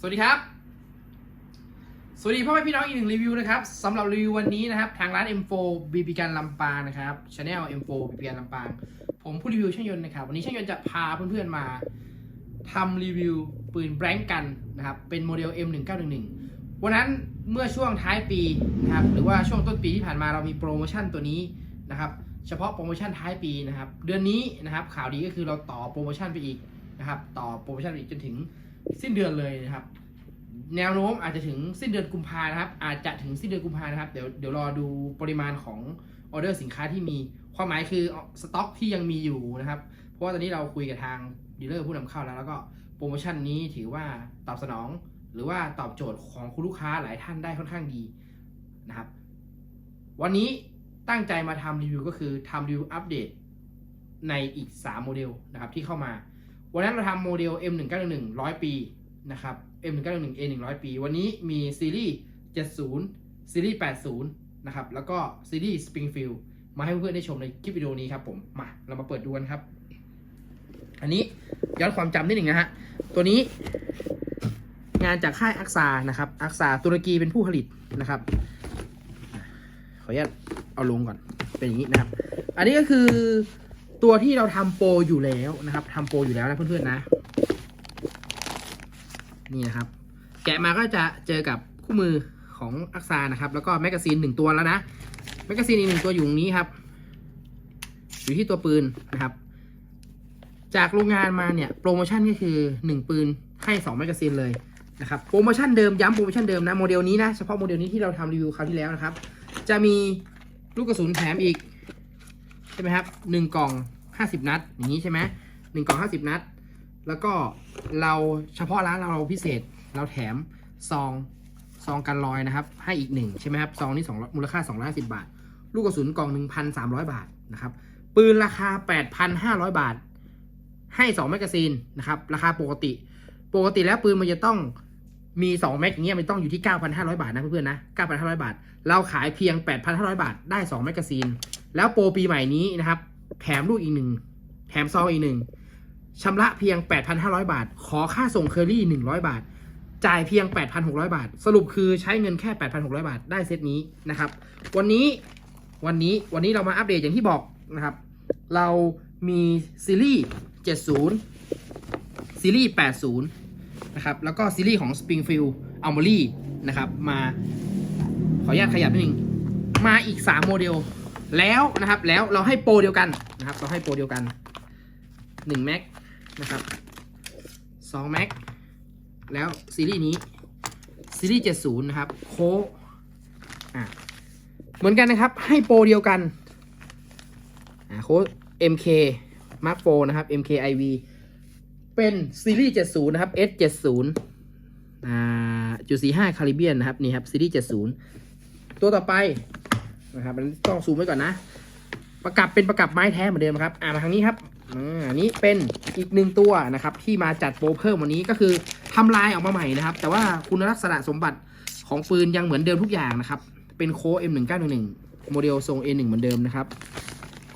สวัสดีครับ สวัสดีพ่อแม่พี่น้องอีกหนึ่งรีวิวนะครับสำหรับรีวิววันนี้นะครับ ทางร้าน M4 บีบีกันลำปางนะครับช anel M4 บีบีกันลำปาง ผมผู้รีวิวช่างยนต์นะครับ วันนี้ช่างยนต์จะพาเพื่อนๆมาทำรีวิวปืนแบงกันนะครับ เป็นโมเดล M1911 วันนั้นเมื่อช่วงท้ายปีนะครับ หรือว่าช่วงต้นปีที่ผ่านมาเรามีโปรโมชั่นตัวนี้นะครับ เฉพาะโปรโมชั่นท้ายปีนะครับ เดือนนี้นะครับข่าวดีก็คือเราต่อโปรโมชั่นไปอีกนะครับ ต่อโปรโมชั่นไปอีกจนถึง สิ้นเดือนเลยนะครับ แนวโน้มอาจจะถึงสิ้นเดือนกุมภานะครับ อาจจะถึงสิ้นเดือนกุมภานะครับ เดี๋ยวเดี๋ยวรอดูปริมาณของออเดอร์สินค้าที่มีความหมายคือสต็อกที่ยังมีอยู่นะครับ เพราะว่าตอนนี้เราคุยกับทางดีลเลอร์ผู้นำเข้าแล้ว แล้วก็โปรโมชั่นนี้ถือว่าตอบสนอง หรือว่าตอบโจทย์ของคุณลูกค้าหลายท่านได้ค่อนข้างดีนะครับ วันนี้ตั้งใจมาทำรีวิวก็คือทำรีวิวอัปเดตในอีก 3 โมเดลนะครับที่เข้ามา วันนั้นเราทำโมเดล M1911 100 ปีนะครับ M1911 A 100 ปี วันนี้มีซีรีส์ 70 ซีรีส์ 80 นะครับ แล้วก็ซีรีส์ Springfield มาให้เพื่อนๆได้ชมในคลิปวิดีโอนี้ครับผม มาเรามาเปิดดูกันครับ อันนี้ย้อนความจำนิดหนึ่งนะฮะ ตัวนี้งานจากค่ายอักษานะครับ อักษาตุรกีเป็นผู้ผลิตนะครับ ขออนุญาตเอาลงก่อน เป็นอย่างนี้นะครับ อันนี้ก็คือ ตัวที่เราทำโปรอยู่แล้วนะครับทำโปรอยู่แล้วนะเพื่อนๆนะ นี่นะครับ แกะมาก็จะเจอกับคู่มือของอักษานะครับ แล้วก็แมกกาซีนหนึ่งตัวแล้วนะแมกกาซีนอีกหนึ่งตัวอยู่ตรงนี้ครับ อยู่ที่ตัวปืนนะครับ จากโรงงานมาเนี่ยโปรโมชั่นก็คือหนึ่งปืนให้สองแมกกาซีนเลยนะครับโปรโมชั่นเดิมย้ำโปรโมชั่นเดิมนะโมเดลนี้นะเฉพาะโมเดลนี้ที่เราทำรีวิวคราวที่แล้วนะครับ จะมีลูกกระสุนแถมอีก ใช่ไหมครับหนึ่งกล่องห้าสิบนัด อย่างนี้ใช่ไหมหนึ่งกล่องห้าสิบนัด แล้วก็เราเฉพาะร้านเราพิเศษเราแถมซองซองกันลอยนะครับ ให้อีกหนึ่งใช่ไหมครับซองนี้สองมูลค่าสองร้อยสิบาท ลูกกระสุนกล่องหนึ่งพันสามร้อยบาทนะครับปืนราคาแปดพันห้าร้อยบาท ให้สองแมกกาซีนนะครับราคาปกติ ปกติแล้วปืนมันจะต้องมีสองแม็กอย่างเงี้ยมันต้องอยู่ที่เก้าพันห้าร้อยบาทนะเพื่อนๆนะเก้าพันห้าร้อยบาท เราขายเพียงแปดพันห้าร้อยบาท ได้สองแมกกาซีน แล้วโปรปีใหม่นี้นะครับ แถมลูกอีกหนึ่ง แถมซองอีกหนึ่งชำระเพียง 8,500 บาท ขอค่าส่งเคอรี่ 100 บาท จ่ายเพียง 8,600 บาท สรุปคือใช้เงินแค่ 8,600 บาท ได้เซตนี้นะครับ วันนี้ วันนี้ วันนี้เรามาอัปเดตอย่างที่บอกนะครับ เรามีซีรีส์ 70 ซีรีส์ 80 นะครับ แล้วก็ซีรีส์ของ Springfield Armory นะครับ มา ขออนุญาตขยับนิดนึง มาอีก 3 โมเดล แล้วนะครับแล้วเราให้โปรเดียวกันนะครับเราให้โปรเดียวกัน1แม็กนะครับ2แม็กแล้วซีรีส์นี้ซีรีส์70 นะครับ โคอะเหมือนกันนะครับ ให้โปรเดียวกันอ่าโค้ด MK Mark 4นะครับ MK IV เป็นซีรีส์70 นะครับ S70 อ่าจุด45คาริเบียนนะครับ นี่ครับซีรีส์70 ตัวต่อไป นะครับมันต้องซูมไว้ก่อนนะ ประกับเป็นประกับไม้แท้เหมือนเดิมครับ อ่ามาทางนี้ครับอ่าอันนี้เป็นอีกหนึ่งตัวนะครับ ที่มาจัดโปรเพิ่มวันนี้ก็คือทำลายออกมาใหม่นะครับ แต่ว่าคุณลักษณะสมบัติของปืนยังเหมือนเดิมทุกอย่างนะครับ เป็นโค้ M1911 โมเดลทรง A1 เหมือนเดิมนะครับ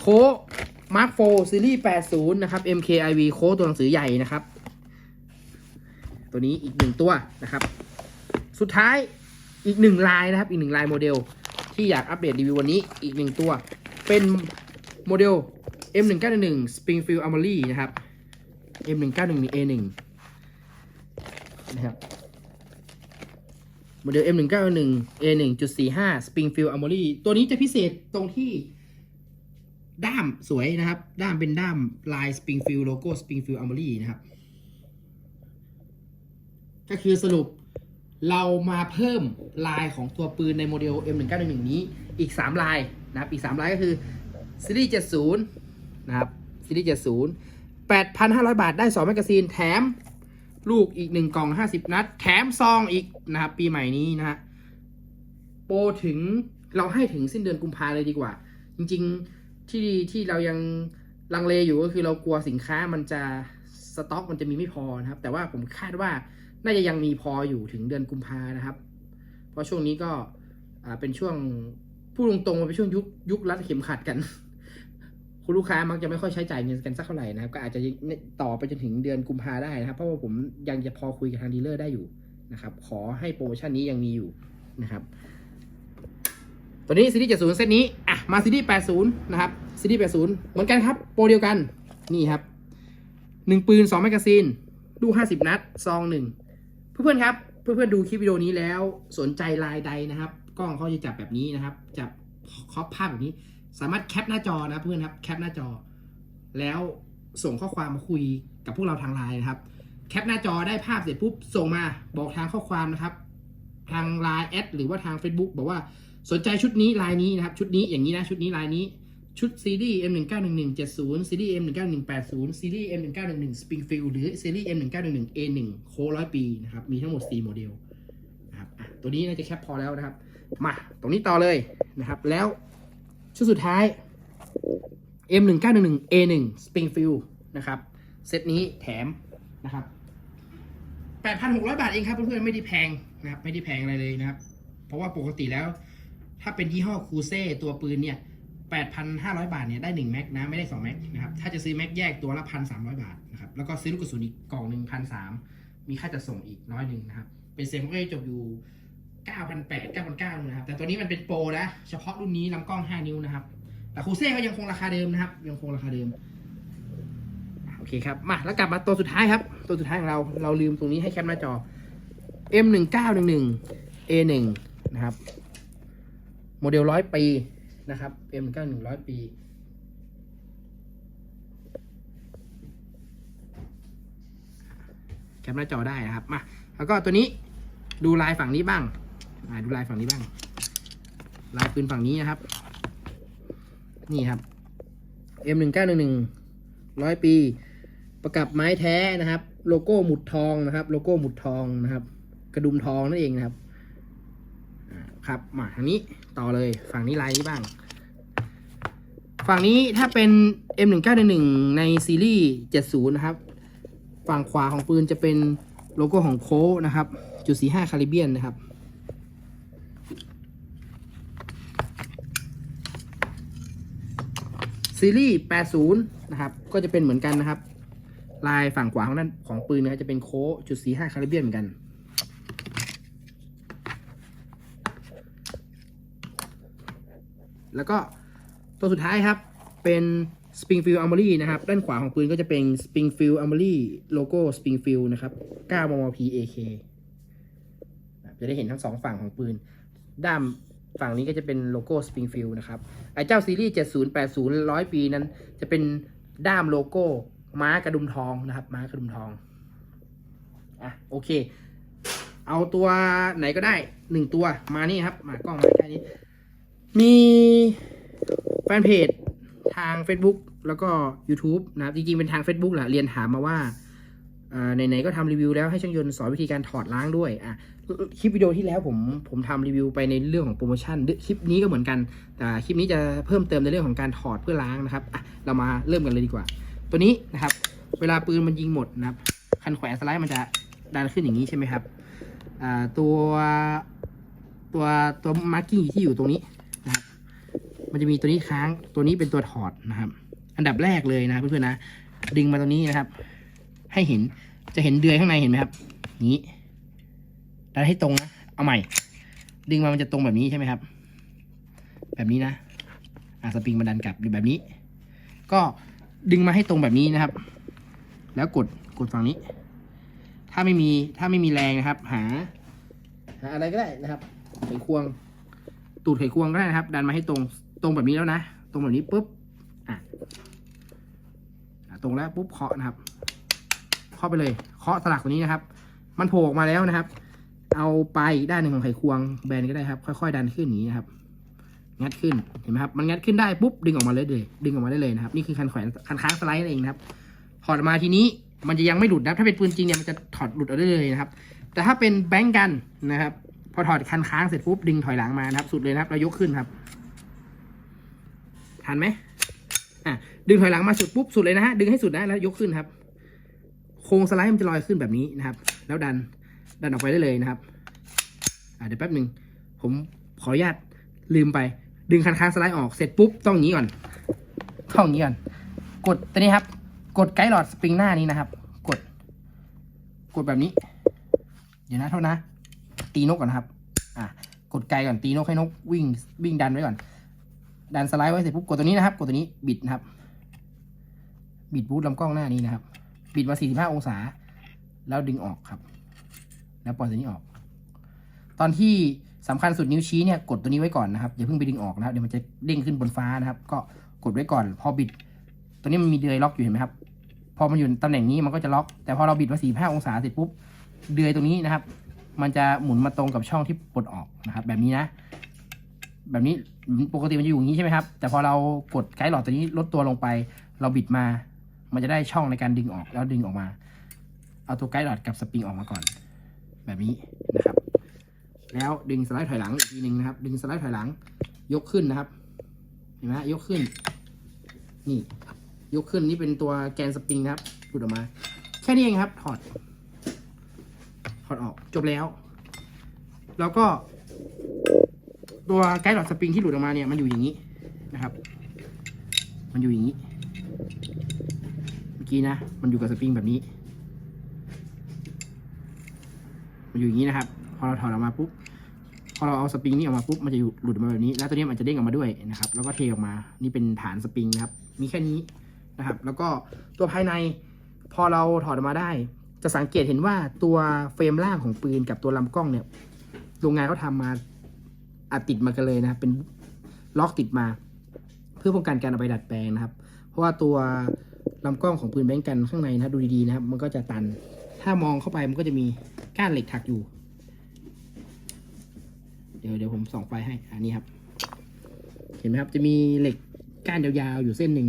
โค้ Mark 4ซีรีส์80 นะครับ MKIV โค้ตัวหนังสือใหญ่นะครับ ตัวนี้อีกหนึ่งตัวนะครับ สุดท้ายอีกหนึ่งลายนะครับ อีกหนึ่งลายโมเดล ที่อยากอัปเดตรีวิววันนี้อีกหนึ่งตัว เป็นโมเดล M191 Springfield Armory นะครับ M191 A1 นะครับโมเดล M191 A1.45 Springfield Armory ตัวนี้จะพิเศษตรงที่ด้ามสวยนะครับ ด้ามเป็นด้ามลาย Springfield โลโก้ Springfield Armory นะครับ ก็คือสรุป เรามาเพิ่มลายของตัวปืนในโมเดล M1911 นี้อีก 3 ลายนะครับอีก 3 ลายก็คือซีรีส์70 นะครับซีรีส์70 8,500 บาทได้ 2 แมกกาซีนแถมลูกอีก 1 กล่อง 50 นัด แถมซองอีกนะครับปีใหม่นี้นะฮะโปรถึงเราให้ถึงสิ้นเดือนกุมภาเลยดีกว่า จริงๆที่ที่เรายังลังเลอยู่ก็คือเรากลัวสินค้ามันจะสต็อกมันจะมีไม่พอนะครับ แต่ว่าผมคาดว่า น่าจะยังมีพออยู่ถึงเดือนกุมภานะครับ เพราะช่วงนี้ก็เป็นช่วงพูดตรงๆมันเป็นช่วงยุคยุครัดเข็มขัดกัน คุณลูกค้ามักจะไม่ค่อยใช้จ่ายเงินกันสักเท่าไหร่นะครับ ก็อาจจะต่อไปจนถึงเดือนกุมภาได้นะครับ เพราะว่าผมยังจะพอคุยกับทางดีลเลอร์ได้อยู่นะครับ ขอให้โปรโมชั่นนี้ยังมีอยู่นะครับ ตัวนี้ซีรีส์70เซตนี้อะมาซีรีส์80 นะครับซีรีส์80 เหมือนกันครับ โปรเดียวกันนี่ครับหนึ่งปืน 2 แมกกาซีนลูก50 นัด ซองหนึ่ง เพื่อนๆครับ เพื่อนๆดูคลิปวิดีโอนี้แล้วสนใจลายใดนะครับ กล้องเขาจะจับแบบนี้นะครับ จับครอบภาพแบบนี้ สามารถแคปหน้าจอนะเพื่อนครับ แคปหน้าจอ แล้วส่งข้อความมาคุยกับพวกเราทางไลน์นะครับ แคปหน้าจอได้ภาพเสร็จปุ๊บส่งมาบอกทางข้อความนะครับ ทางไลน์แอดหรือว่าทาง Facebook บอกว่าสนใจชุดนี้ลายนี้นะครับ ชุดนี้อย่างนี้นะชุดนี้ลายนี้ ชุดซีรีส์ M191170 ซีรีส์ M191180 ซีรีส์ M1911 Springfield หรือซีรีส์ M1911A1 โค้ร้อยปีนะครับ มีทั้งหมด 4 โมเดลนะครับตัวนี้น่าจะแคปพอแล้วนะครับ มาตรงนี้ต่อเลยนะครับ แล้วชุดสุดท้าย M1911A1 Springfield นะครับ เซตนี้แถมนะครับ 8,600 บาทเองครับเพื่อนๆ ไม่ได้แพงนะครับ ไม่ได้แพงอะไรเลยนะครับ เพราะว่าปกติแล้ว ถ้าเป็นยี่ห้อคูเซ่ตัวปืนเนี่ย 8,500 บาทเนี่ยได้ 1 แม็กนะไม่ได้ 2 แม็กนะครับถ้าจะซื้อแม็กแยกตัวละ 1,300 บาทนะครับแล้วก็ซื้อลูกกระสุนอีกกล่องหนึ่งพันสามมีค่าจัดส่งอีกร้อยหนึ่งนะครับเป็นเซมก็จะจบอยู่ 9,800 9,900นะครับแต่ตัวนี้มันเป็นโปรนะเฉพาะรุ่นนี้ลำกล้อง 5 นิ้วนะครับ แต่คูเซ่ก็ยังคงราคาเดิมนะครับยังคงราคาเดิมโอเคครับมาแล้วกลับมาตัวสุดท้ายครับ ตัวสุดท้ายของเราเราลืมตรงนี้ให้แคปหน้าจอ M1911 A1 นะครับโมเดลร้อยปี นะครับ M91 ร้อยปี แคปหน้าจอได้นะครับ มา แล้วก็ตัวนี้ดูลายฝั่งนี้บ้างมาดูลายฝั่งนี้บ้าง ลายปืนฝั่งนี้นะครับ นี่ครับ M1911 ร้อยปี ประกับไม้แท้นะครับ โลโก้หมุดทองนะครับ โลโก้หมุดทองนะครับ กระดุมทองนั่นเองนะครับครับมาทางนี้ต่อเลยฝั่งนี้ลายนี้บ้าง ฝั่งนี้ถ้าเป็น M1911 ในซีรีส์ 70 นะครับ ฝั่งขวาของปืนจะเป็นโลโก้ของโค้นะครับ จุด45คาริเบียนนะครับ ซีรีส์ 80 นะครับ ก็จะเป็นเหมือนกันนะครับ ลายฝั่งขวาของนั้นของปืนนะจะเป็นโค้จุด45คาริเบียนเหมือนกันแล้วก็ ตัวสุดท้ายครับ เป็น Springfield Armory นะครับ ด้านขวาของปืนก็จะเป็น Springfield Armory โลโก้ Springfield นะครับ 9 มม PAK จะได้เห็นทั้งสองฝั่งของปืน ด้ามฝั่งนี้ก็จะเป็นโลโก้ Springfield นะครับ ไอ้เจ้าซีรีส์ 70 80 100 ปีนั้น จะเป็นด้ามโลโก้ม้ากระดุมทองนะครับ ม้ากระดุมทอง อะ โอเค เอาตัวไหนก็ได้หนึ่งตัว มานี่ครับ มากล้องมาใกล้นี้ มี ฟนเพจทาง Facebook แล้วก็ YouTube นะครับ จริงๆ เป็นทาง Facebook แหละเรียนถามมาว่าไหนๆก็ทำรีวิวแล้วให้ช่างยนต์สอนวิธีการถอดล้างด้วยอะคลิปวิดีโอที่แล้วผมผมทำรีวิวไปในเรื่องของโปรโมชั่นคลิปนี้ก็เหมือนกันแต่คลิปนี้จะเพิ่มเติมในเรื่องของการถอดเพื่อล้างนะครับอะเรามาเริ่มกันเลยดีกว่า ตัวนี้นะครับ เวลาปืนมันยิงหมดนะครับ คันแขวนสไลด์มันจะดันขึ้นอย่างนี้ใช่ไหมครับอ่าตัวตัวตัวมาร์กิ้งที่อยู่ตรงนี้ มันจะมีตัวนี้ค้างตัวนี้เป็นตัวถอดนะครับ อันดับแรกเลยนะเพื่อนๆนะดึงมาตรงนี้นะครับ ให้เห็นจะเห็นเดือยข้างในเห็นไหมครับนี้ดันให้ตรงนะเอาใหม่ ดึงมามันจะตรงแบบนี้ใช่ไหมครับ แบบนี้นะอ่าสปริงมันดันกลับแบบนี้ ก็ดึงมาให้ตรงแบบนี้นะครับ แล้วกดกดฝั่งนี้ ถ้าไม่มีถ้าไม่มีแรงนะครับ หา หาอะไรก็ได้นะครับไขควง ตูดไขควงก็ได้นะครับ ดันมาให้ตรง ตรงแบบนี้แล้วนะ ตรงแบบนี้ปุ๊บอะตรงแล้วปุ๊บเคาะนะครับเคาะไปเลยเคาะสลักตัวนี้นะครับ มันโผล่ออกมาแล้วนะครับ เอาไปด้านหนึ่งของไขควงแบนก็ได้ครับ ค่อยๆ ดันขึ้นอย่างนี้นะครับงัดขึ้นเห็นไหมครับมันงัดขึ้นได้ปุ๊บดึงออกมาเลยเลยดึงออกมาได้เลยนะครับ นี่คือคันแขวนคันค้างสไลด์นั่นเองนะครับถอดออกมาทีนี้มันจะยังไม่หลุดนะถ้าเป็นปืนจริงเนี่ยมันจะถอดหลุดออกได้เลยนะครับ แต่ถ้าเป็นแบงก์กันนะครับ พอถอดคันค้างเสร็จปุ๊บดึงถอยหลังมานะครับ สุดเลยนะครับแล้วยกขึ้นครับ ทันไหมอะดึงถอยหลังมาสุดปุ๊บสุดเลยนะฮะดึงให้สุดนะแล้วยกขึ้นครับ โครงสไลด์มันจะลอยขึ้นแบบนี้นะครับ แล้วดันดันออกไปได้เลยนะครับอ่าเดี๋ยวแป๊บหนึ่งผมขออนุญาตลืมไป ดึงคันค้างสไลด์ออกเสร็จปุ๊บต้องอย่างนี้ก่อนต้องอย่างนี้ก่อนกดตัวนี้ครับ กดไกด์หลอดสปริงหน้านี้นะครับ กด กดแบบนี้ เดี๋ยวนะโทษนะ ตีนกก่อนนะครับ อะกดไกลก่อนตีนกให้นกวิ่งวิ่งดันไว้ก่อน ดันสไลด์ไว้เสร็จปุ๊บกดตัวนี้นะครับ กดตัวนี้บิดนะครับ บิดบูทลำกล้องหน้านี้นะครับ บิดมา 45 องศา แล้วดึงออกครับ แล้วปล่อยตัวนี้ออก ตอนที่สำคัญสุดนิ้วชี้เนี่ยกดตัวนี้ไว้ก่อนนะครับอย่าเพิ่งไปดึงออกนะครับเดี๋ยวมันจะเด้งขึ้นบนฟ้านะครับ ก็กดไว้ก่อน พอบิด ตัวนี้มันมีเดือยล็อกอยู่เห็นไหมครับ พอมันอยู่ตำแหน่งนี้มันก็จะล็อก แต่พอเราบิดมา45องศาเสร็จปุ๊บเดือยตรงนี้นะครับ มันจะหมุนมาตรงกับช่องที่ปลดออกนะครับ แบบนี้นะ แบบนี้ปกติมันจะอยู่อย่างนี้ใช่ไหมครับ แต่พอเรากดไกด์หลอดตัวนี้ลดตัวลงไป เราบิดมา มันจะได้ช่องในการดึงออกแล้วดึงออกมา เอาตัวไกด์หลอดกับสปริงออกมาก่อน แบบนี้นะครับ แล้วดึงสไลด์ถอยหลังอีกทีหนึ่งนะครับ ดึงสไลด์ถอยหลัง ยกขึ้นนะครับ เห็นไหมยกขึ้น นี่ ยกขึ้นนี่เป็นตัวแกนสปริงนะครับหลุดออกมา แค่นี้เองครับถอดถอดออกจบแล้ว แล้วก็ ตัวไกด์หลอดสปริงที่หลุดออกมาเนี่ยมันอยู่อย่างนี้นะครับ มันอยู่อย่างนี้ เมื่อกี้นะ มันอยู่กับสปริงแบบนี้ มันอยู่อย่างนี้นะครับ พอเราถอดออกมาปุ๊บ พอเราเอาสปริงนี่ออกมาปุ๊บ มันจะอยู่หลุดออกมาแบบนี้ แล้วตัวนี้มันจะเด้งออกมาด้วยนะครับ แล้วก็เทออกมา นี่เป็นฐานสปริงนะครับ มีแค่นี้นะครับ แล้วก็ตัวภายใน พอเราถอดออกมาได้ จะสังเกตเห็นว่าตัวเฟรมล่างของปืนกับตัวลำกล้องเนี่ย โรงงานเขาทำมา อัดติดมากันเลยนะครับ เป็นล็อกติดมา เพื่อป้องกันการเอาไปดัดแปลงนะครับ เพราะว่าตัวลำกล้องของปืนแบงก์กันข้างในนะดูดีๆนะครับ มันก็จะตัน ถ้ามองเข้าไปมันก็จะมีก้านเหล็กถักอยู่ เดี๋ยวเดี๋ยวผมส่องไฟให้ อันนี้ครับ เห็นไหมครับ จะมีเหล็กก้านยาวๆอยู่เส้นหนึ่ง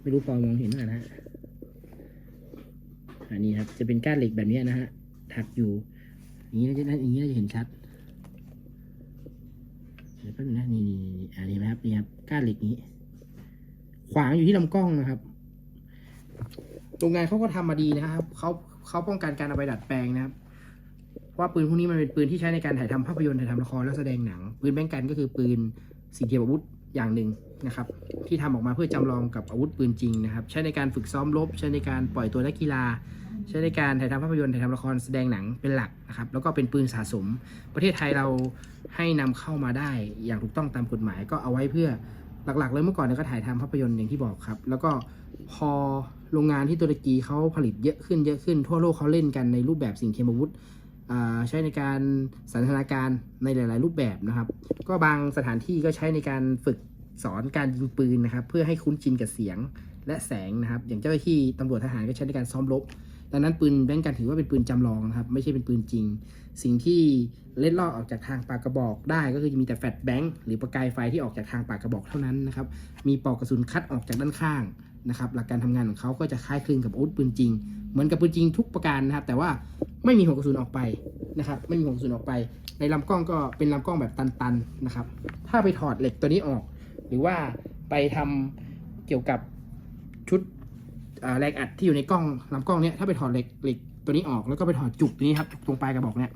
ไม่รู้พอมองเห็นหรือเปล่านะอันนี้ครับ จะเป็นก้านเหล็กแบบนี้นะฮะถักอยู่ อย่างนี้นะอย่างนี้น่าจะเห็นชัด เดี๋ยวแป๊บนึงนะนี่นี่นี่อันนี้ไหมครับนี่ครับก้านเหล็กนี้ ขวางอยู่ที่ลำกล้องนะครับโรงงานเขาก็ทำมาดีนะครับเขาเขาป้องกันการเอาไปดัดแปลงนะครับว่าปืนพวกนี้มันเป็นปืนที่ใช้ในการถ่ายทำภาพยนตร์ถ่ายทำละครและแสดงหนัง ปืนแบงกันก็คือปืนสิ่งเทียมอาวุธอย่างหนึ่งนะครับ ที่ทำออกมาเพื่อจำลองกับอาวุธปืนจริงนะครับ ใช้ในการฝึกซ้อมรบ ใช้ในการปล่อยตัวนักกีฬา ใช้ในการถ่ายทำภาพยนตร์ถ่ายทำละครแสดงหนังเป็นหลักนะครับ แล้วก็เป็นปืนสะสม ประเทศไทยเรา ให้นำเข้ามาได้อย่างถูกต้องตามกฎหมายก็เอาไว้เพื่อหลักๆเลยเมื่อก่อนเนี่ยก็ถ่ายทำภาพยนตร์อย่างที่บอกครับ แล้วก็พอโรงงานที่ตุรกีเขาผลิตเยอะขึ้นเยอะขึ้น ทั่วโลกเขาเล่นกันในรูปแบบสิ่งเทียมอาวุธอ่าใช้ในการสันทนาการในหลาย ๆ รูปแบบนะครับ ก็บางสถานที่ก็ใช้ในการฝึกสอนการยิงปืนนะครับ เพื่อให้คุ้นชินกับเสียงและแสงนะครับ อย่างเจ้าหน้าที่ตำรวจทหารก็ใช้ในการซ้อมรบ ดังนั้นปืนแบงก์กันถือว่าเป็นปืนจำลองนะครับ ไม่ใช่เป็นปืนจริง สิ่งที่เล็ดลอดออกจากทางปากกระบอกได้ก็คือจะมีแต่แฟลชแบงค์หรือประกายไฟที่ออกจากทางปากกระบอกเท่านั้นนะครับ มีปลอกกระสุนคัดออกจากด้านข้างนะครับ หลักการทำงานของเขาก็จะคล้ายคลึงกับอาวุธปืนจริง เหมือนกับปืนจริงทุกประการนะครับ แต่ว่าไม่มีหัวกระสุนออกไปนะครับ ไม่มีหัวกระสุนออกไป ในลำกล้องก็เป็นลำกล้องแบบตันๆนะครับ ถ้าไปถอดเหล็กตัวนี้ออก หรือว่าไปทำเกี่ยวกับ แรงอัดที่อยู่ในกล้องลำกล้องเนี้ยถ้าไปถอดเหล็กเหล็กตัวนี้ออกแล้วก็ไปถอดจุกนี้ครับจุกตรงปลายกระบอกเนี้ย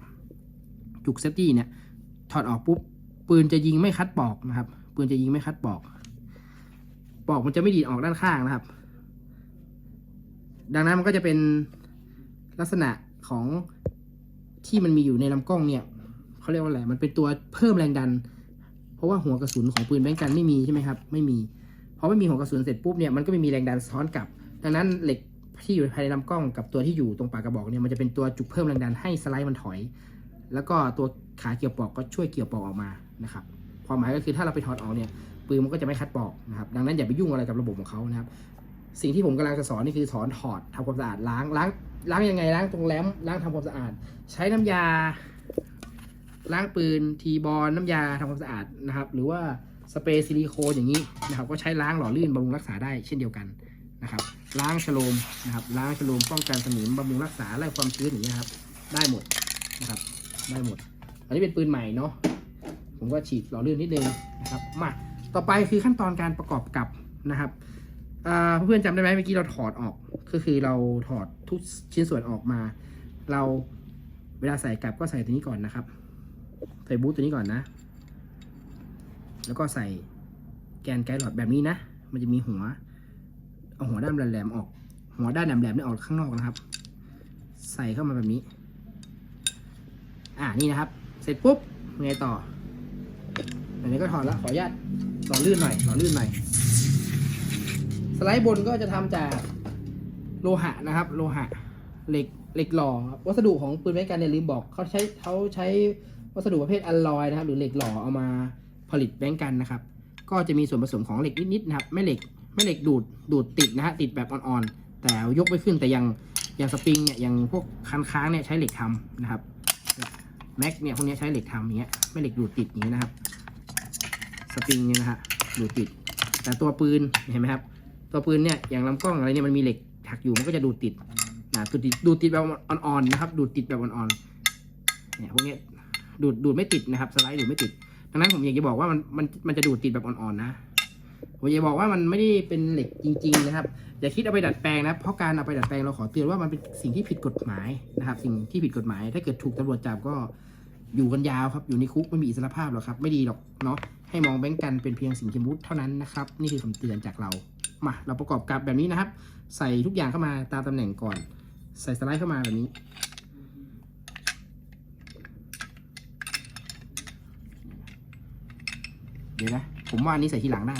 จุกเซฟตี้เนี่ยถอดออกปุ๊บปืนจะยิงไม่คัดปอกนะครับ ปืนจะยิงไม่คัดปอก ปอกมันจะไม่ดีดออกด้านข้างนะครับ ดังนั้นมันก็จะเป็นลักษณะของที่มันมีอยู่ในลำกล้องเนี่ยเขาเรียกว่าอะไรมันเป็นตัวเพิ่มแรงดัน เพราะว่าหัวกระสุนของปืนแบงกันไม่มีใช่ไหมครับ ไม่มีพอไม่มีหัวกระสุนเสร็จปุ๊บเนี่ยมันก็ไม่มีแรงดันซ้อนกลับ ดังนั้นเหล็กที่อยู่ภายในลำกล้องกับตัวที่อยู่ตรงปากกระบอกเนี่ยมันจะเป็นตัวจุกเพิ่มแรงดันให้สไลด์มันถอย แล้วก็ตัวขาเกี่ยวปอกก็ช่วยเกี่ยวปอกออกมานะครับความหมายก็คือถ้าเราไปถอดออกเนี่ยปืนมันก็จะไม่คัดปอกนะครับดังนั้นอย่าไปยุ่งอะไรกับระบบของเขานะครับสิ่งที่ผมกำลังจะสอนนี่คือสอนถอดทำความสะอาดล้างล้างล้างยังไงล้างตรงแรมล้างทำความสะอาด ใช้น้ำยา ล้างปืนทีบอลน้ำยาทำความสะอาดนะครับ หรือว่าสเปรย์ซิลิโคนอย่างนี้นะครับ ก็ใช้ล้างหล่อลื่นบำรุงรักษาได้เช่นเดียวกันนะครับ ล้างฉโลมนะครับ ล้างฉโลมป้องกันสนิมบำรุงรักษาไล่ความชื้นอย่างนี้ยครับ ได้หมดนะครับ ได้หมด อันนี้เป็นปืนใหม่เนาะผมก็ฉีดหล่อลื่นนิดนึงนะครับมาต่อไปคือขั้นตอนการประกอบกับนะครับเพื่อนๆจำได้ไหมเมื่อกี้เราถอดออกก็คือเราถอดทุกชิ้นส่วนออกมา เราเวลาใส่กลับก็ใส่ตัวนี้ก่อนนะครับ ใส่บูทตัวนี้ก่อนนะ แล้วก็ใส่แกนไกด์หลอดแบบนี้นะ มันจะมีหัว เอาหัวด้านแหลมๆออก หัวด้านแหลมๆนี่ออกข้างนอกนะครับ ใส่เข้ามาแบบนี้ อ่านี่นะครับ เสร็จปุ๊บไงต่ออันนี้ก็ถอดแล้วขออนุญาตหล่อลื่นหน่อยหล่อลื่นหน่อยสไลด์บนก็จะทำจากโลหะนะครับ โลหะเหล็กเหล็กหล่อวัสดุของปืนแม็กกันเนี่ยลืมบอกเขาใช้เขาใช้วัสดุประเภทอลลอยนะครับ หรือเหล็กหล่อเอามาผลิตแบงกันนะครับ ก็จะมีส่วนผสมของเหล็กนิดๆนะครับไม่เหล็ก ไม่เหล็กดูดดูดติดนะฮะติดแบบอ่อนๆ แต่ยกไม่ขึ้นแต่ยังอย่างสปริงเนี่ยอย่างพวกคันค้างเนี่ยใช้เหล็กทำนะครับแม็กเนี่ยพวกนี้ใช้เหล็กทำอย่างเงี้ยไม่เหล็กดูดติดอย่างนี้นะครับ สปริงเนี่ยนะฮะดูดติด แต่ตัวปืนเห็นไหมครับ ตัวปืนเนี่ยอย่างลำกล้องอะไรเนี่ยมันมีเหล็กถักอยู่มันก็จะดูดติดนะดูดติดดูดติดแบบอ่อนๆนะครับ ดูดติดแบบอ่อนๆเนี่ยพวกนี้ดูดดูดไม่ติดนะครับสไลด์ดูดไม่ติดดังนั้นผมอยากจะบอกว่ามันมันมันจะดูดติดแบบอ่อนๆนะ ผมอยากจะบอกว่ามันไม่ได้เป็นเหล็กจริง ๆ นะครับ อย่าคิดเอาไปดัดแปลงนะ เพราะการเอาไปดัดแปลงเราขอเตือนว่ามันเป็นสิ่งที่ผิดกฎหมายนะครับ สิ่งที่ผิดกฎหมาย ถ้าเกิดถูกตำรวจจับก็อยู่กันยาวครับ อยู่ในคุกไม่มีอิสรภาพหรอกครับ ไม่ดีหรอกเนาะ ให้มองแบงก์กันเป็นเพียงสิ่งสมมุติเท่านั้นนะครับ นี่คือคำเตือนจากเรา มา เราประกอบกับแบบนี้นะครับ ใส่ทุกอย่างเข้ามาตามตำแหน่งก่อน ใส่สไลด์เข้ามาแบบนี้เดี๋ยวนะ ผมว่าอันนี้ใส่ทีหลังได้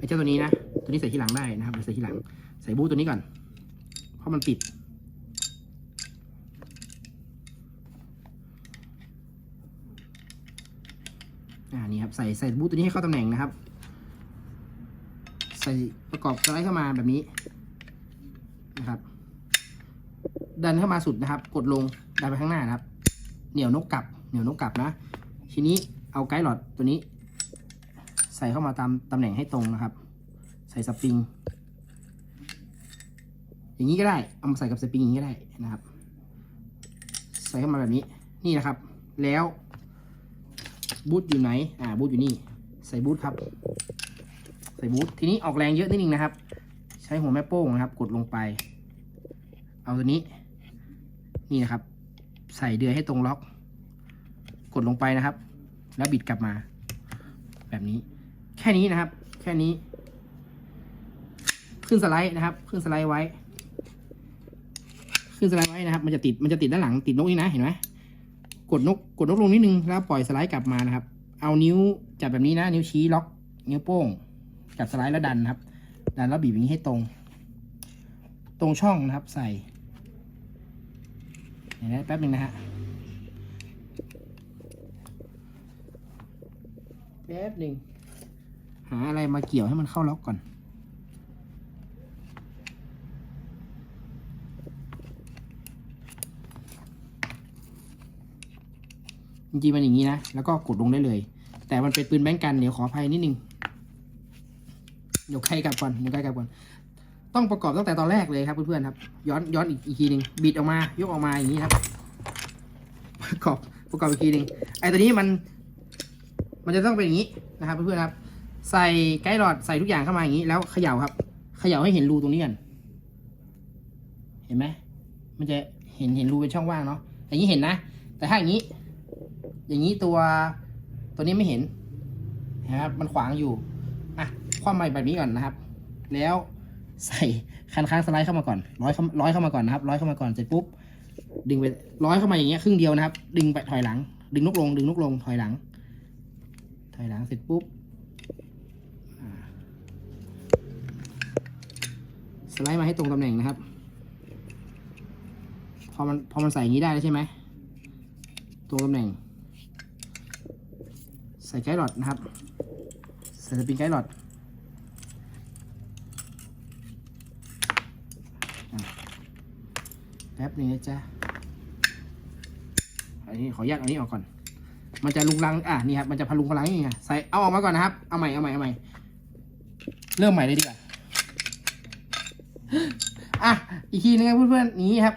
ไอ้เจ้าตัวนี้นะ ตัวนี้ใส่ที่หลังได้นะครับใส่ที่หลัง ใส่บูทตัวนี้ก่อน เพราะมันปิด อ่า นี่ครับ ใส่ใส่บูทตัวนี้ให้เข้าตำแหน่งนะครับ ใส่ประกอบสไลด์เข้ามาแบบนี้นะครับ ดันเข้ามาสุดนะครับ กดลง ดันไปข้างหน้านะครับ เหนี่ยวนกกลับ เหนี่ยวนกกลับนะ ทีนี้เอาไกด์หลอดตัวนี้ ใส่เข้ามาตามตำแหน่งให้ตรงนะครับ ใส่สปริง อย่างนี้ก็ได้ เอามาใส่กับสปริงอย่างนี้ก็ได้นะครับ ใส่เข้ามาแบบนี้ นี่นะครับ แล้วบูทอยู่ไหน อ่า บูทอยู่นี่ ใส่บูทครับ ใส่บูททีนี้ออกแรงเยอะนิดนึงนะครับ ใช้หัวแม่โป้งนะครับ กดลงไป เอาตัวนี้ นี่นะครับ ใส่เดือยให้ตรงล็อก กดลงไปนะครับ แล้วบิดกลับมา แบบนี้ แค่นี้นะครับ แค่นี้ ขึ้นสไลด์นะครับ ขึ้นสไลด์ไว้ ขึ้นสไลด์ไว้นะครับ มันจะติดมันจะติดด้านหลังติดนกนี่นะเห็นไหมกดนกกดนกลงนิดนึงแล้วปล่อยสไลด์กลับมานะครับ เอานิ้วจับแบบนี้นะ นิ้วชี้ล็อก นิ้วโป้งจับสไลด์แล้วดันนะครับ ดันแล้วบีบอย่างนี้ให้ตรง ตรงช่องนะครับ ใส่เห็นไหมแป๊บหนึ่งนะฮะแป๊บหนึ่ง หาอะไรมาเกี่ยวให้มันเข้าล็อกก่อน จริงๆมันอย่างนี้นะ แล้วก็กดลงได้เลย แต่มันเป็นปืนแบงกันเดี๋ยวขออภัยนิดนึงเดี๋ยวใครกลับก่อนเดี๋ยวใครกลับก่อน ต้องประกอบตั้งแต่ตอนแรกเลยครับเพื่อนๆครับ ย้อนย้อนอีกอีกทีหนึ่งบิดออกมายกออกมาอย่างนี้ครับ ประกอบประกอบอีกทีหนึ่งไอ้ตัวนี้มัน มันจะต้องเป็นอย่างนี้นะครับเพื่อนๆครับ ใส่ไกด์หลอดใส่ทุกอย่างเข้ามาอย่างนี้ แล้วเขย่าครับ เขย่าให้เห็นรูตรงนี้กันเห็นไหมมันจะเห็นเห็นรูเป็นช่องว่างเนาะอย่างนี้เห็นนะ แต่ถ้าอย่างนี้ อย่างนี้ตัวตัวนี้ไม่เห็นนะครับมันขวางอยู่อะคว่ำมาแบบนี้ก่อนนะครับ แล้วใส่คันค้างสไลด์เข้ามาก่อนร้อยเข้าร้อยเข้ามาก่อนนะครับร้อยเข้ามาก่อนเสร็จปุ๊บดึงไปร้อยเข้ามาอย่างเงี้ยครึ่งเดียวนะครับ ดึงไปถอยหลัง ดึงนกลง ดึงนกลงถอยหลัง ถอยหลังเสร็จปุ๊บอ่าส ไลด์มาให้ตรงตำแหน่งนะครับ พอมันพอมันใส่อย่างนี้ได้แล้วใช่ไหมตรงตำแหน่ง ใส่ไกด์หลอดนะครับ ใส่สปริงไกด์หลอดแป๊บหนึงนะจ๊ะอันนี้ขออนุญาตอานี้ออกก่อน มันจะลุงลัง อะนี่ครับ มันจะพลุงพลังอย่างเงี้ยใส่ เอาออกมาก่อนนะครับ เอาใหม่ เอาใหม่ เอาใหม่ เริ่มใหม่เลยดีกว่า อีกทีนึงครับเพื่อนๆนี้ครับ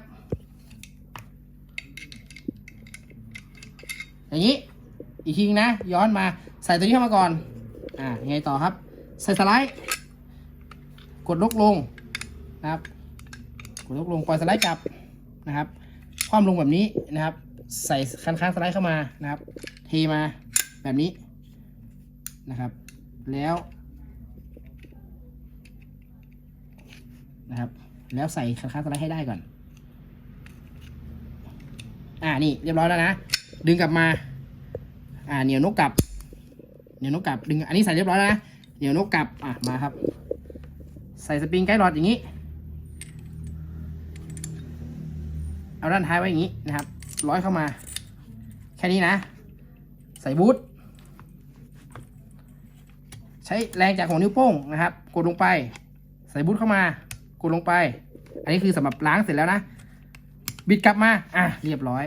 อย่างนี้ อีกทีนะ ย้อนมาใส่ตัวนี้เข้ามาก่อน อ่ายังไงต่อครับ ใส่สไลด์ กดลกลงนะครับ กดลกลงปล่อยสไลด์กลับนะครับ ความลงแบบนี้นะครับ ใส่ค้างๆสไลด์เข้ามานะครับ เทมาแบบนี้นะครับ แล้วนะครับ แล้วใส่คันคาสไลด์ให้ได้ก่อน อ่านี่เรียบร้อยแล้วนะ ดึงกลับมา อ่าเหนียวนกกลับ เหนียวนกกลับ ดึง อันนี้ใส่เรียบร้อยแล้วนะ เหนียวนกกลับ อะ มาครับ ใส่สปริงไกด์รอดอย่างนี้ เอาด้านท้ายไว้อย่างนี้นะครับ ร้อยเข้ามา แค่นี้นะ ใส่บูทใช้แรงจากหัวนิ้วโป้งนะครับ กดลงไป ใส่บูทเข้ามา กดลงไป อันนี้คือสำหรับล้างเสร็จแล้วนะ บิดกลับมา อะ เรียบร้อย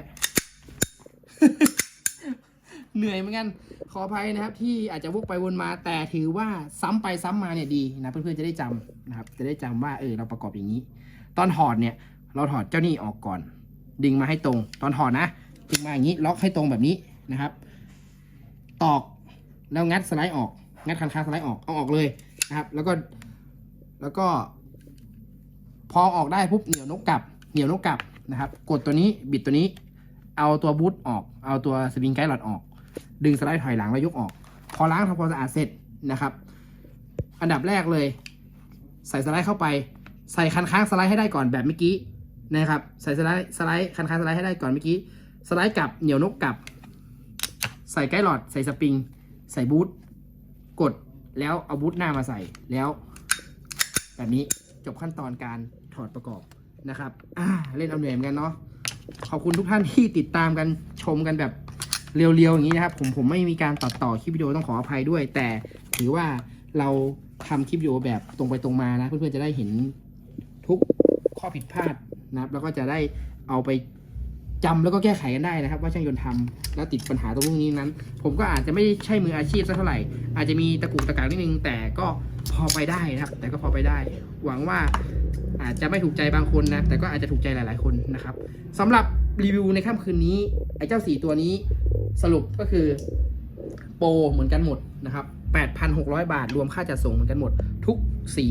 เหนื่อยเหมือนกัน ขออภัยนะครับ ที่อาจจะวกไปวนมาแต่ถือว่าซ้ำไปซ้ำมาเนี่ยดีนะ เพื่อนๆจะได้จำนะครับ จะได้จำว่าเออเราประกอบอย่างนี้ ตอนถอดเนี่ย เราถอดเจ้านี่ออกก่อน ดึงมาให้ตรง ตอนถอดนะดึงมาอย่างนี้ล็อกให้ตรงแบบนี้นะครับ ตอกแล้วงัดสไลด์ออก งัดคันค้าสไลด์ออกเอาออกเลยนะครับ แล้วก็แล้วก็ พอออกได้ปุ๊บเหนียวนกกลับเหนียวนกกลับนะครับ กดตัวนี้บิดตัวนี้ เอาตัวบูทออก เอาตัวสปริงไกด์หลอดออก ดึงสไลด์ถอยหลังแล้วยกออก พอล้างทำความสะอาดเสร็จนะครับ อันดับแรกเลย ใส่สไลด์เข้าไป ใส่คันค้างสไลด์ให้ได้ก่อนแบบเมื่อกี้นะครับ ใส่สไลด์สไลด์คันค้างสไลด์ให้ได้ก่อนเมื่อกี้ สไลด์กลับเหนียวนกกลับ ใส่ไกด์หลอด ใส่สปริง ใส่บูทกดแล้วเอาบูทหน้ามาใส่แล้ว แบบนี้ จบขั้นตอนการถอดประกอบนะครับอ่าเล่นเอาเหนื่อยเหมือนกันเนาะขอบคุณทุกท่านที่ติดตามกันชมกันแบบเรียวๆอย่างนี้นะครับ ผมผมไม่มีการตัดต่อคลิปวิดีโอต้องขออภัยด้วย แต่ถือว่าเราทำคลิปวิดีโอแบบตรงไปตรงมานะ เพื่อนๆจะได้เห็นทุกข้อผิดพลาดนะครับ แล้วก็จะได้เอาไป จำแล้วก็แก้ไขกันได้นะครับ ว่าช่างยนต์ทำแล้วติดปัญหาตรงนี้นั้น ผมก็อาจจะไม่ใช่มืออาชีพสักเท่าไหร่ อาจจะมีตะกุกตะกักนิดนึง แต่ก็พอไปได้นะครับ แต่ก็พอไปได้ หวังว่าอาจจะไม่ถูกใจบางคนนะ แต่ก็อาจจะถูกใจหลาย ๆ คนนะครับสำหรับรีวิวในค่ำคืนนี้ไอ้เจ้าสี่ตัวนี้สรุปก็คือโปรเหมือนกันหมดนะครับ 8,600 บาท รวมค่าจัดส่งเหมือนกันหมด ทุกสี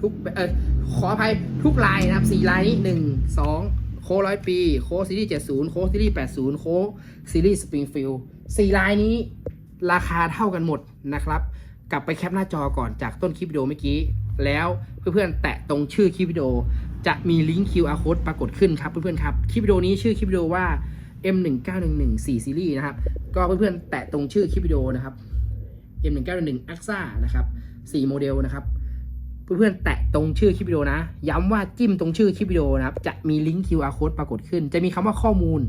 ทุกเออขออภัยทุกลายนะครับสีลายนี้หนึ่งสอง ค้ร้อยปี โค้ซีรีส์เจ็ดศูนย์โค้ซีรีส์แปดศูนย์โค้ซีรีส์สปริงฟิลสี่ลายนี้ราคาเท่ากันหมดนะครับ กลับไปแคปหน้าจอก่อนจากต้นคลิปวิดีโอเมื่อกี้ แล้วเพื่อนๆแตะตรงชื่อคลิปวิดีโอ จะมีลิงก์ QR code ปรากฏขึ้นครับเพื่อนๆครับ คลิปวิดีโอนี้ชื่อคลิปวิดีโอว่า M19114 ซีรีส์นะครับ ก็เพื่อนๆแตะตรงชื่อคลิปวิดีโอนะครับ M191 AXA นะครับ4โมเดลนะครับ เพื่อนๆแตะตรงชื่อคลิปวิดีโอนะ ย้ำว่าจิ้มตรงชื่อคลิปวิดีโอนะครับ จะมีลิงก์ QR code ปรากฏขึ้น จะมีคำว่าข้อมูล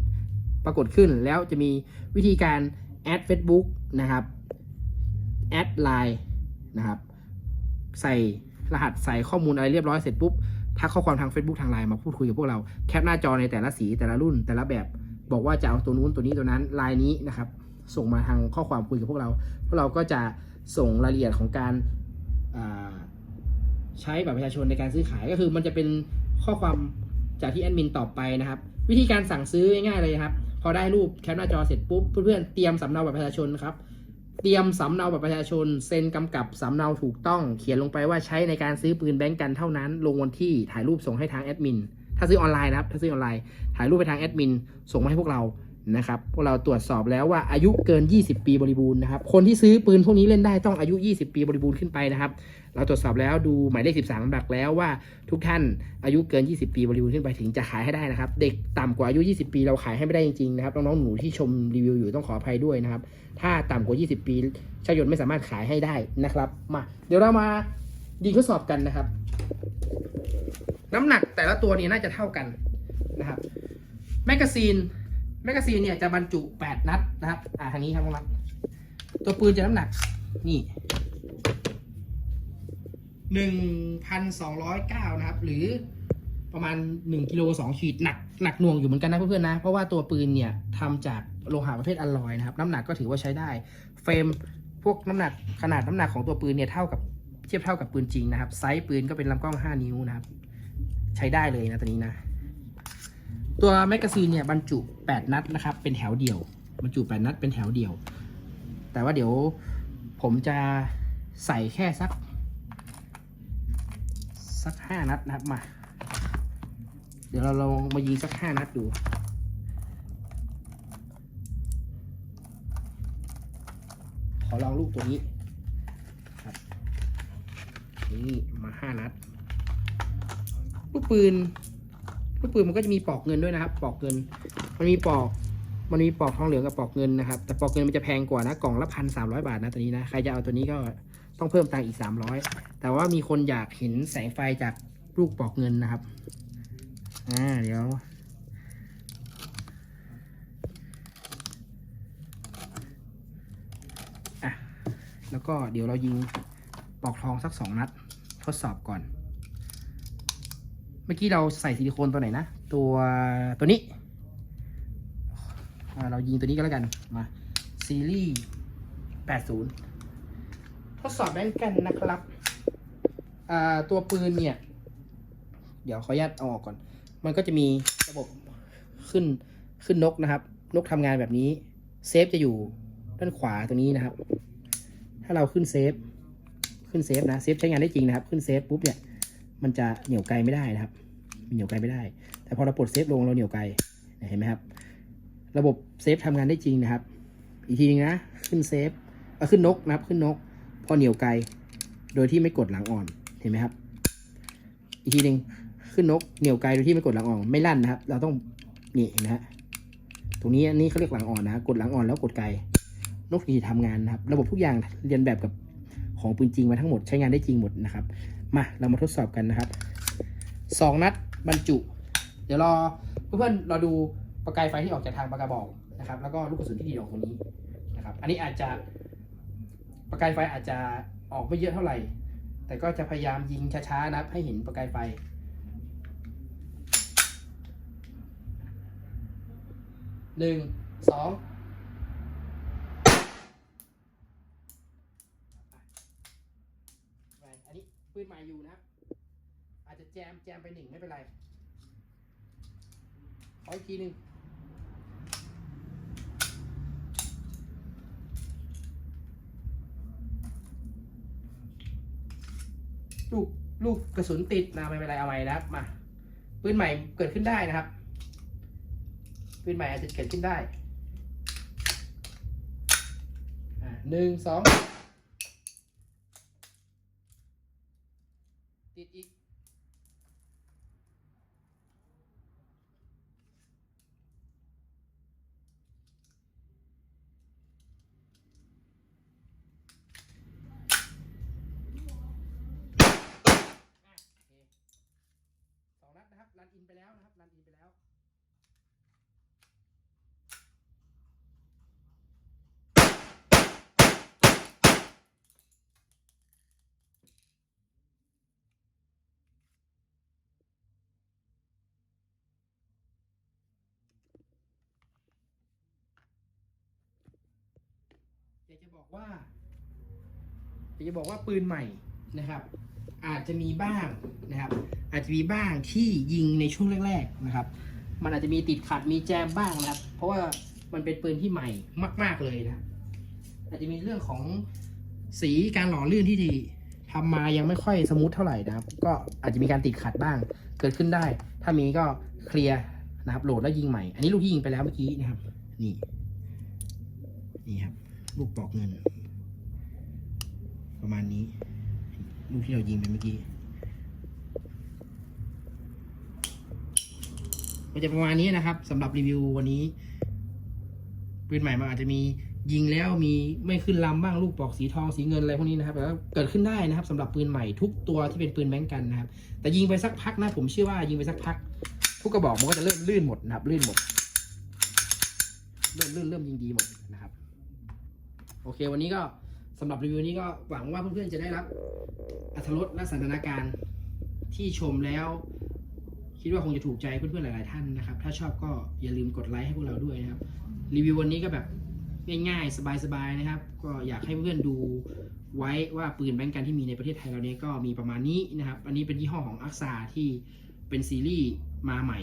ปรากฏขึ้น แล้วจะมีวิธีการแอด Facebook นะครับแอดไลน์นะครับ ใส่รหัสใส่ข้อมูลอะไรเรียบร้อยเสร็จปุ๊บทักข้อความทาง Facebook ทางไลน์มาพูดคุยกับพวกเราแคปหน้าจอในแต่ละสีแต่ละรุ่น แต่ละแบบบอกว่าจะเอาตัวนู้นตัวนี้ตัวนั้นลายนี้นะครับ ส่งมาทางข้อความคุยกับพวกเรา พวกเราก็จะส่งรายละเอียดของการอ่า ใช้บัตรประชาชนในการซื้อขายก็คือ มันจะเป็นข้อความจากที่แอดมินตอบไปนะครับ วิธีการสั่งซื้อง่ายๆเลยครับ พอได้รูปแคปหน้าจอเสร็จปุ๊บเพื่อนๆเตรียมสำเนาบัตรประชาชนนะครับเตรียมสำเนาบัตรประชาชนเซ็นกำกับสำเนาถูกต้อง เขียนลงไปว่าใช้ในการซื้อปืนแบงก์กันเท่านั้น ลงวันที่ถ่ายรูปส่งให้ทางแอดมินถ้าซื้อออนไลน์นะครับถ้าซื้อออนไลน์ถ่ายรูปไปทางแอดมินส่งมาให้พวกเรา นะครับพวกเราตรวจสอบแล้วว่าอายุเกิน 20 ปีบริบูรณ์นะครับคนที่ซื้อปืนพวกนี้เล่นได้ต้องอายุ 20 ปีบริบูรณ์ขึ้นไปนะครับ เราตรวจสอบแล้วดูหมายเลข 13ลำดับแล้วว่าทุกท่านอายุเกิน 20 ปีบริบูรณ์ขึ้นไปถึงจะขายให้ได้นะครับ เด็กต่ำกว่าอายุ 20 ปีเราขายให้ไม่ได้จริงๆนะครับน้องๆหนูที่ชมรีวิวอยู่ต้องขออภัยด้วยนะครับ ถ้าต่ำกว่า 20 ปีชางยนไม่สามารถขายให้ได้นะครับมาเดี๋ยวเรามาดีทดสอบกันนะครับ น้ำหนักแต่ละตัวนี้น่าจะเท่ากันนะครับแมกกาซีน แมกกาซีนเนี่ยจะบรรจุ 8 นัดนะครับ อ่าทางนี้ครับน้องรักตัวปืนจะน้ำหนัก นี่1,209นสองร้อยเก้านะครับ หรือประมาณ1กิโล2ขีดหนักหนักหน่วงอยู่เหมือนกันนะเพื่อนๆนะ เพราะว่าตัวปืนเนี่ยทำจากโลหะประเภทอลลอยนะครับ น้ำหนักก็ถือว่าใช้ได้ เฟรมพวกน้ำหนักขนาดน้ำหนักของตัวปืนเนี่ยเท่ากับเทียบเท่ากับปืนจริงนะครับ ไซส์ปืนก็เป็นลำกล้อง 5 นิ้วนะครับ ใช้ได้เลยนะตัวนี้นะ ตัวแมกกาซีนเนี่ยบรรจุ 8 นัดนะครับ เป็นแถวเดียวบรรจุ 8 นัดเป็นแถวเดียว แต่ว่าเดี๋ยวผมจะใส่แค่สัก สัก 5 นัดนะครับมา เดี๋ยวเราลองมายิงสัก 5 นัดดูขอลองลูกตัวนี้ครับนี่มา 5 นัดลูกปืน ลูกปืนมันก็จะมีปลอกเงินด้วยนะครับปลอกเงิน มันมีปอก มันมีปอกทองเหลืองกับปอกเงินนะครับ แต่ปอกเงินมันจะแพงกว่านะ กล่องละพันสามร้อยบาทนะตัวนี้นะ ใครจะเอาตัวนี้ก็ต้องเพิ่มตังค์อีกสามร้อยแต่ว่ามีคนอยากเห็นแสงไฟจากลูกปอกเงินนะครับ อ่า เดี๋ยวอะแล้วก็เดี๋ยวเรายิงปอกทองสักสองนัด ทดสอบก่อน เมื่อกี้เราใส่ซิลิโคนตัวไหนนะ ตัวตัวนี้อ่าเรายิงตัวนี้ก็แล้วกัน มาซีรีส์80 ทดสอบแบงกันนะครับอ่าตัวปืนเนี่ย เดี๋ยวขออนุญาตเอาออกก่อน มันก็จะมีระบบขึ้นขึ้นนกนะครับ นกทำงานแบบนี้ เซฟจะอยู่ด้านขวาตรงนี้นะครับ ถ้าเราขึ้นเซฟ ขึ้นเซฟนะ เซฟใช้งานได้จริงนะครับ ขึ้นเซฟปุ๊บเนี่ย มันจะเหนี่ยวไกลไม่ได้นะครับ มันเหนี่ยวไกลไม่ได้ แต่พอเราปลดเซฟลงเราเหนี่ยวไกลเห็นไหมครับ ระบบเซฟทำงานได้จริงนะครับ อีกทีนึงนะ ขึ้นเซฟเอาขึ้นนกนะครับ ขึ้นนก พอเหนี่ยวไกล โดยที่ไม่กดหลังอ่อน เห็นไหมครับ อีกทีหนึ่งขึ้นนก เหนี่ยวไกลโดยที่ไม่กดหลังอ่อน ไม่ลั่นนะครับ เราต้องนี่เห็นไหมฮะ ตรงนี้อันนี้เขาเรียกหลังอ่อนนะ กดหลังอ่อนแล้วกดไกล นกถึงจะทำงานนะครับ ระบบทุกอย่างเรียนแบบกับของปืนจริงมาทั้งหมดใช้งานได้จริงหมดนะครับ มาเรามาทดสอบกันนะครับสองนัดบรรจุ เดี๋ยวรอเพื่อนๆเราดูประกายไฟที่ออกจากทางปากกระบอกนะครับ แล้วก็ลูกกระสุนที่ดีออกตรงนี้นะครับ อันนี้อาจจะประกายไฟอาจจะออกไม่เยอะเท่าไหร่ แต่ก็จะพยายามยิงช้าๆนะครับให้เห็นประกายไฟหนึ่งสอง ไปอันนี้ ปืนใหม่อยู่นะครับ อาจจะแจมแจมไปหนึ่งไม่เป็นไร ขออีกทีหนึ่งลูกลูกกระสุนติดนะไม่เป็นไรเอาใหม่นะครับมาปืนใหม่เกิดขึ้นได้นะครับปืนใหม่อาจจะเกิดขึ้นได้อ่าหนึ่งสอง ติดอีก อะโอเคสองนัดนะครับ รันอินไปแล้วนะครับ รันอินไปแล้ว อยากจะบอกว่าอยากจะบอกว่าปืนใหม่นะครับ อาจจะมีบ้างนะครับ อาจจะมีบ้างที่ยิงในช่วงแรกๆนะครับ มันอาจจะมีติดขัดมีแจมบ้างนะครับ เพราะว่ามันเป็นปืนที่ใหม่มากๆเลยนะอาจจะมีเรื่องของสีการหล่อลื่นที่ดีทำมายังไม่ค่อยสมูทเท่าไหร่นะครับ ก็อาจจะมีการติดขัดบ้าง เกิดขึ้นได้ ถ้ามีก็เคลียร์นะครับโหลดแล้วยิงใหม่ อันนี้ลูกที่ยิงไปแล้วเมื่อกี้นะครับ นี่ นี่ครับ ลูกปอกเงิน ประมาณนี้ ลูกที่เรายิงไปเมื่อกี้ก็จะประมาณนี้นะครับสำหรับรีวิววันนี้ปืนใหม่มันอาจจะมียิงแล้วมีไม่ขึ้นลำบ้างลูกปอกสีทองสีเงินอะไรพวกนี้นะครับแต่ว่าเกิดขึ้นได้นะครับสำหรับปืนใหม่ทุกตัวที่เป็นปืนแบงก์กันนะครับ แต่ยิงไปสักพักนะผมเชื่อว่ายิงไปสักพัก ทุกกระบอกมันก็จะเริ่มลื่นหมดนะครับลื่นหมด เริ่มลื่นเริ่มยิงดีหมดนะครับ โอเค วันนี้ก็สำหรับรีวิวนี้ก็หวังว่าเพื่อนๆจะได้รับอรรถรสและสันทนาการที่ชมแล้ว คิดว่าคงจะถูกใจเพื่อนๆหลายๆท่านนะครับ ถ้าชอบก็อย่าลืมกดไลค์ให้พวกเราด้วยนะครับ รีวิววันนี้ก็แบบง่ายๆ สบายๆนะครับ ก็อยากให้เพื่อนดูไว้ว่าปืนแบงก์กันที่มีในประเทศไทยเราเนี้ก็มีประมาณนี้นะครับ อันนี้เป็นยี่ห้อของอักษาที่เป็นซีรีส์มาใหม่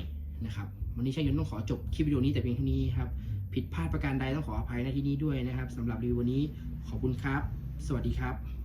นะครับ วันนี้ช่างยนต้องขอจบคลิปวิดีโอนี้แต่เพียงเท่านี้ครับ ผิดพลาดประการใดต้องขออภัยในที่นี้ด้วยนะครับสำหรับรีวิววันนี้ขอบคุณครับ สวัสดีครับ